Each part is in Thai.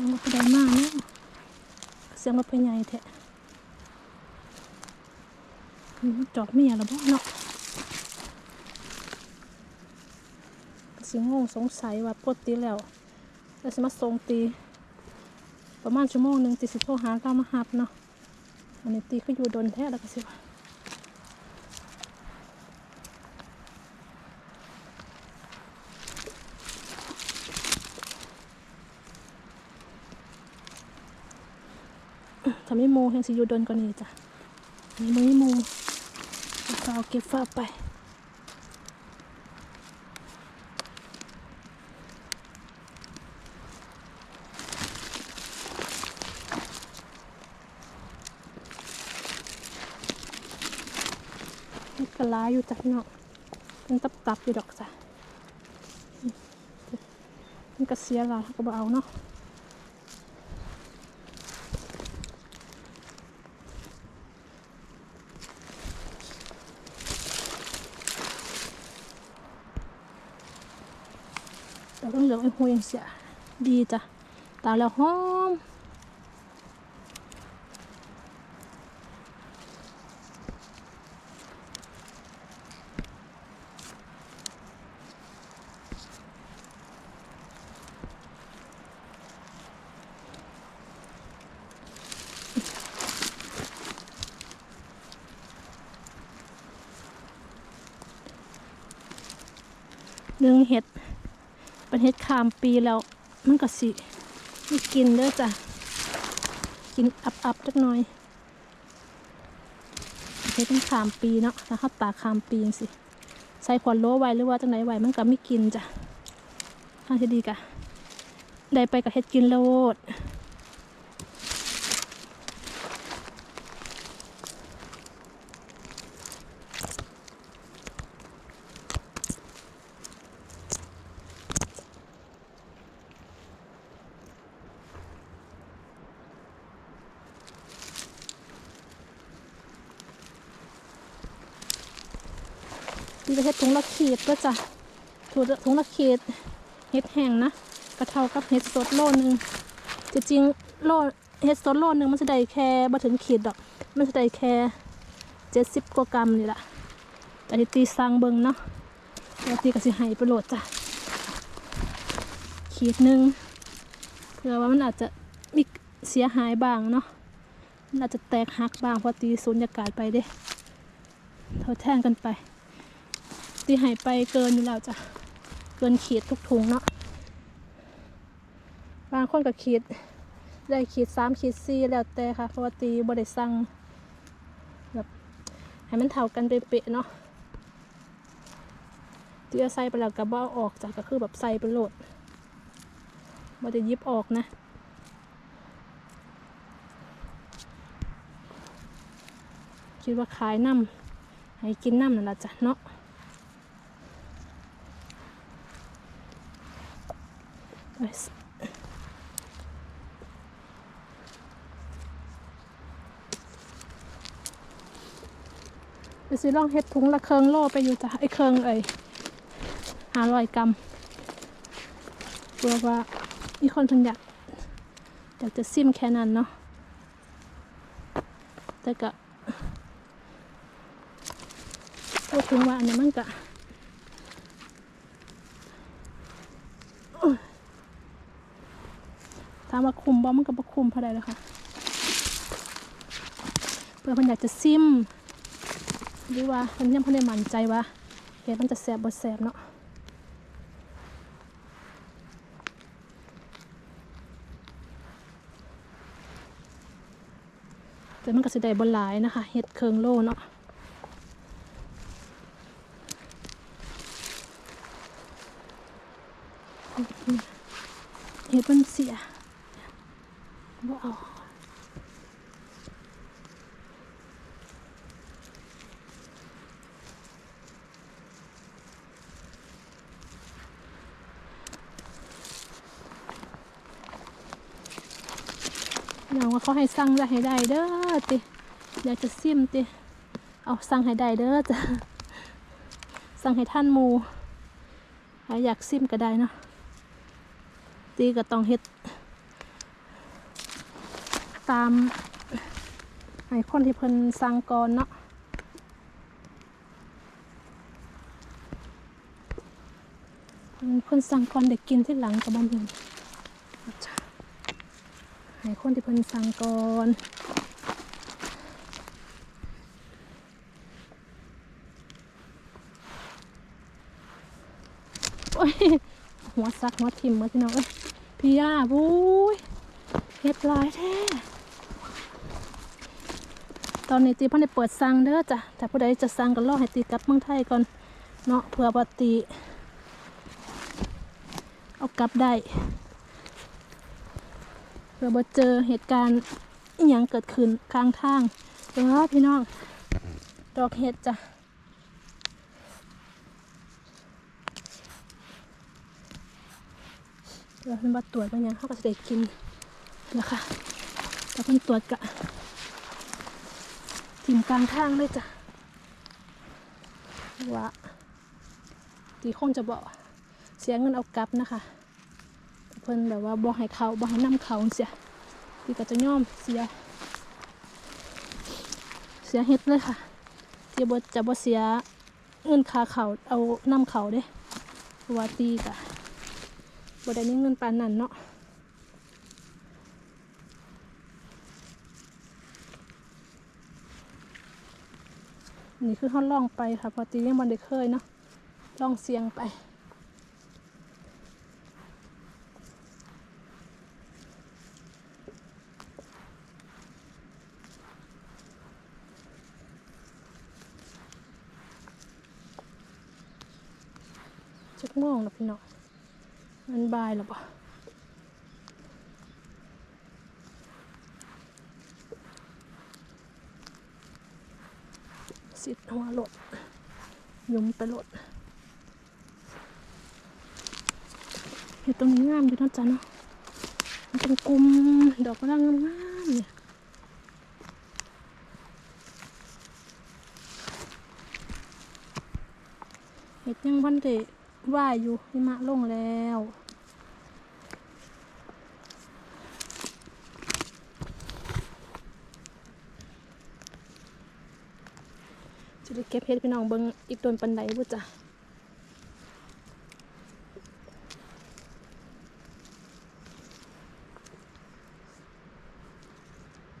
สียงรถไดมากเนาะเสียงรถพใหญ่แท้จอดเมียแล้วบ่เนาะก็สิงงสงสัยว่าปกติแล้วแล้วสมาส่งตี ประมาณชั่วโมงหนึ่งตีสิโทรหาเรามาหับเนาะอันนี้ตีก็อยู่ดนแท้แล้วก็สิว่า ถ้าไม่โมแห่งสิอยู่ดนกว่านี้จ้ะอันนี้ม่โมก็เอาเก็บฟ้าไปกระลาอยู่จ้ะพี่น้องมันตับตับอยู่ดอกจ้ะมันก็เสียหลายเขาก็บเอาเนาะแต่ต้อง เหลืองไอ้หัวยังเสียดีจ้ะตาแล้วหอมหนึ่งเห็ด เป็นเฮ็ดคามปีแล้ว มันก็สิไม่กินเด้อจ้ะ กินอับๆจักหน่อยเฮ็ดเป็นคามปีเนาะแล้วเขาตากขามปีสิ ใส่ขวดโลไว้หรือว่าจังไหนไว้มันก็ไม่กินจ้ะทางที่ดีกะได้ไปกับเฮ็ดกินโลด นี่จะเฮ็ดถุงละขีดก็จะถุงถุงละขีดเฮ็ดแห้งนะก็เทากับเฮ็ดสดโลนึงจริงๆโลเฮ็ดสดโลนึงมันจะได้แค่บ่ถึงขีดดอก มันจะได้แค่เจ็ดสิบกว่ากรัมนี่แหละแต่ที่ตีสั่งเบิงเนาะแล้วตีก็สิให้ไปโหลดจ้ะขีดหนึ่งเผื่อว่ามันอาจจะมีเสียหายบ้างเนาะมันอาจจะแตกหักบ้างเพราะตีสูญญากาศไปเด้เท่าแท่งกันไป ตีหายไปเกินอยู่แล้วจ้ะ เกินขีดทุกถุงเนาะ บางคนก็ขีด ได้ขีดสามขีดสี่แล้วแต่ค่ะ เพราะว่าตีบริสั่งแบบให้มันเท่ากันเป๊ะๆเนาะตีเอาใส่ไปแล้วก็บ่เอาออกจ้ะก็คือแบบใส่ไปโหลดบ่ได้หยิบออกนะคิดว่าขายน้ำให้กินน้ำนั่นแหละจ้ะเนาะ Nice. ไปซื้อลองเฮ็ดถุงละเคิงโลไปอยู่จ้ะไอ้เคิงเอ้ยหารอยกรัมกลัวว่ามีคนเพิ่งอยากอยากจะซิมแค่นั้นเนาะแต่ก็พูดถึงว่าอันนี้มันก็ ถามว่าคุมบ่มันก็บ่คุมเท่าใดแล้วค่ะเพื่อเพิ่นอยากจะซิมหรือว่าเพิ่นยังเพิ่นได้มั่นใจว่าเฮ็ดมันจะแซ่บบ่แซ่บเนาะแต่มันก็สิได้บ่หลายนะคะเฮ็ดเครื่องโลเนาะเฮ็ดมันเสีย บ่เอาอย่างว่าเขาให้สั่งได้ให้ได้เด้อติอยากจะซิมติเอาสั่งให้ได้เด้อจ้ะสั่งให้ท่านมูใครอยากซิมก็ได้เนาะตีก็ต้องเฮ็ด ตามให้คนที่เพิ่นสั่งก่อนเนาะเพิ่นสั่งก่อนเด็กกินที่หลังกับบ่มีจ้ะให้คนที่เพิ่นสั่งก่อนโอ้ยหัวซักหัวทิ่มมาพี่น้องเอ้ยพี่ย่าบุ้ยเฮ็ดหลายแท้ ตอนนี้ตีพ่นได้เปิดสั่งเด้อจ้ะแต่ผู้ใดจะสั่งก็รอให้ตีกลับเมืองไทยก่อนเนาะเผื่อว่าตีเอากลับได้เผื่อเจอเหตุการณ์อหยังเกิดขึ้นกลางทางเด้อพี่น้องดอกเห็ดจ้ะเราเป็นบัตรตรวจบางอย่างเขาก็จะได้กินแล้วค่ะแต่เป็นตรวจกะ ถิ่มกลางทางเลยจ้ะว่าตีคงจะบอกเสียเงินเอากลับนะคะ เพิ่นแบบว่าบอกให้เขาบอกให้นำเขาเสียตีก็จะย่อมเสีย เสียเฮ็ดเลยค่ะที่บ่จะบ่เสียเงินคาเขาเอานำเขาเด้เพราะว่าตีกะบ่ได้มีเงินปานนั้นเนาะ นี่คือเขาล่องไปค่ะเพอตียังบันได้เคยเนาะล่องเสียงไป จักโม่วงแล้วพี่น้องมันบายหรอปะ สิดหัวหลดยุมไปหลดเห็ดตรงนี้งามอยู่นะจ๊ะเนาะมันเป็นกลุ่มดอกกระด้างงามเนี่ยเห็ดยังวันเดว่ายอยู่หิมะลงแล้ว จะได้เก็บเห็ดพี่น้องเบิ้งอีกต้นปันไดบุจ้ะ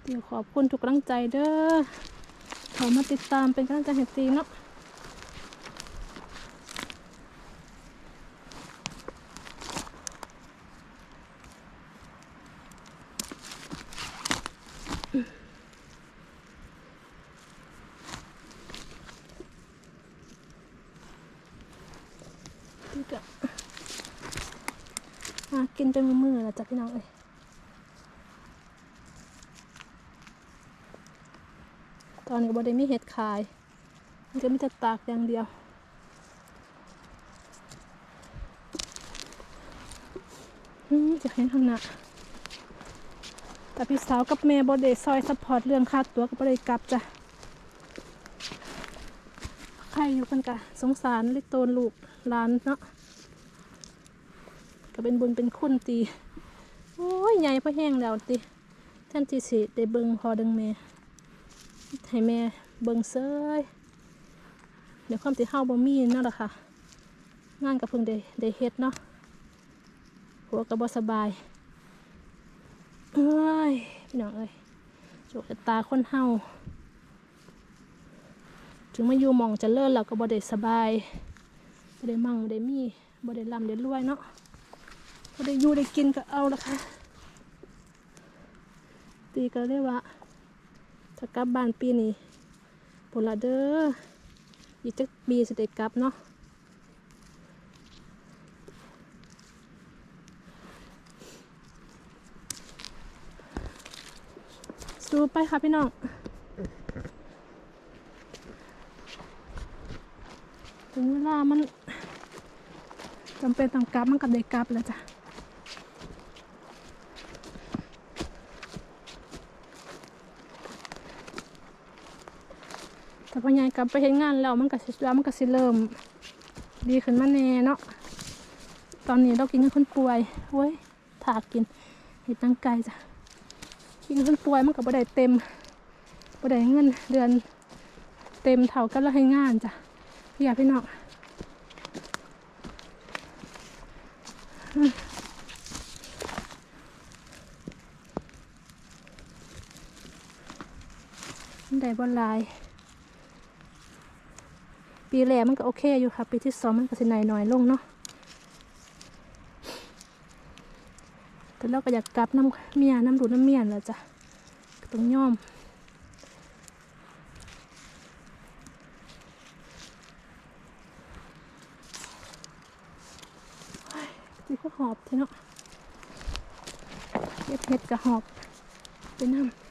เดี๋ยวขอบคุณทุกกำลังใจเด้อขอมาติดตามเป็นกำลังใจให้ตีเนาะ ตีก็หากินเป็นมือๆแล้วจ้ะพี่น้องเอ้ยตอนนี้ก็บ่ได้มีเห็ดขาย มันก็มีแต่ตากอย่างเดียวอืมจะเห็นทางหน้าแต่พี่สาวกับแม่บอได้ซอยซัพพอร์ตเรื่องค่าตัวกับบอได้กลับจ้ะ ใครอยู่กันกะสงสารลิโตนลูกหลานเนาะก็เป็นบุญเป็นคุณตีโอ้ยใหญ่พอแห้งแล้วตีท่านที่สิได้เบิงพอดึงแม่ให้แม่เบิงเซยเดี๋ยวความที่เฮาบ่มีนั่นแหละค่ะงานกับเพิ่งได้ได้เฮ็ดเนาะหัวก็บ่สบายเอ้ยพี่น้องเอ้ยโจกตาคนเฮา ถึงมาอยู่มองจะเลิศเราก็บ่ได้สบายบ่ได้มั่งบ่ได้มีบ่ได้ร่ำได้รวยเนาะบ่ได้อยู่ได้กินก็เอาละค่ะ ตีก็เลยกว่าถ้ากลับบ้านปีนี้ผลละเด้ออีกจักปีสิได้กลับเนาะสู้ไปค่ะพี่น้อง ถึงเวลามันจำเป็นต้องกลับมันก็ได้กลับแล้วจ้ะแต่พอยายกลับไปเห็นงานแล้วมันก็สิแล้วมันก็สิเริ่ม ดีขึ้นมาแน่เนาะตอนนี้เรากินกับคนป่วยโอ้ยถากกินเห็ดตั้งไก่จ้ะกิ่งเพิ่นป่วยมันก็บ่ได้เต็มบ่ได้เงินเดือน เต็มเท่ากันแล้วให้งานจ้ะ พี่อยากพี่น้องได้บ่หลาย ปีแรกมันก็โอเคอยู่ค่ะ ปีที่สองมันก็สิน่อยน่อยลงเนาะแต่เราก็อยากกลับน้ำเมียน้ำดูน้ำเมียนแล้วจ้ะต้องยอมเฮ้ยนี่ก็ หอบใช่เนาะเห็ดเห็ดกับหอบไปน้ำ